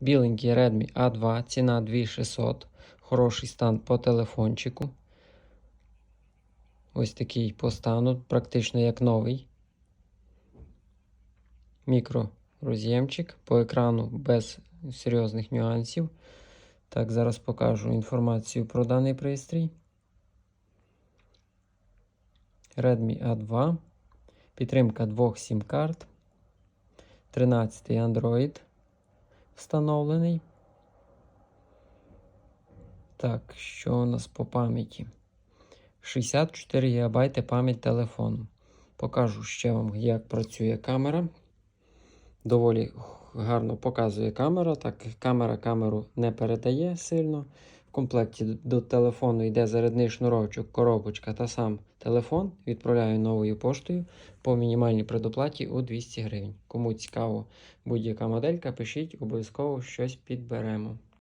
Біленький Redmi A2, ціна 2600. Хороший стан по телефончику. Ось такий по стану, практично як новий. Мікро роз'ємчик по екрану без серйозних нюансів. Так, зараз покажу інформацію про даний пристрій. Redmi A2. Підтримка двох сім-карт. 13 Android встановлений. Так, що у нас по пам'яті? 64 ГБ пам'ять телефону. Покажу ще вам, як працює камера. Доволі гарно показує камера. Так, камера камеру не передає сильно. Комплекті до телефону йде зарядний шнурочок, коробочка та сам телефон. Відправляю новою поштою по мінімальній предоплаті у 200 гривень. Кому цікаво будь-яка моделька, пишіть, обов'язково щось підберемо.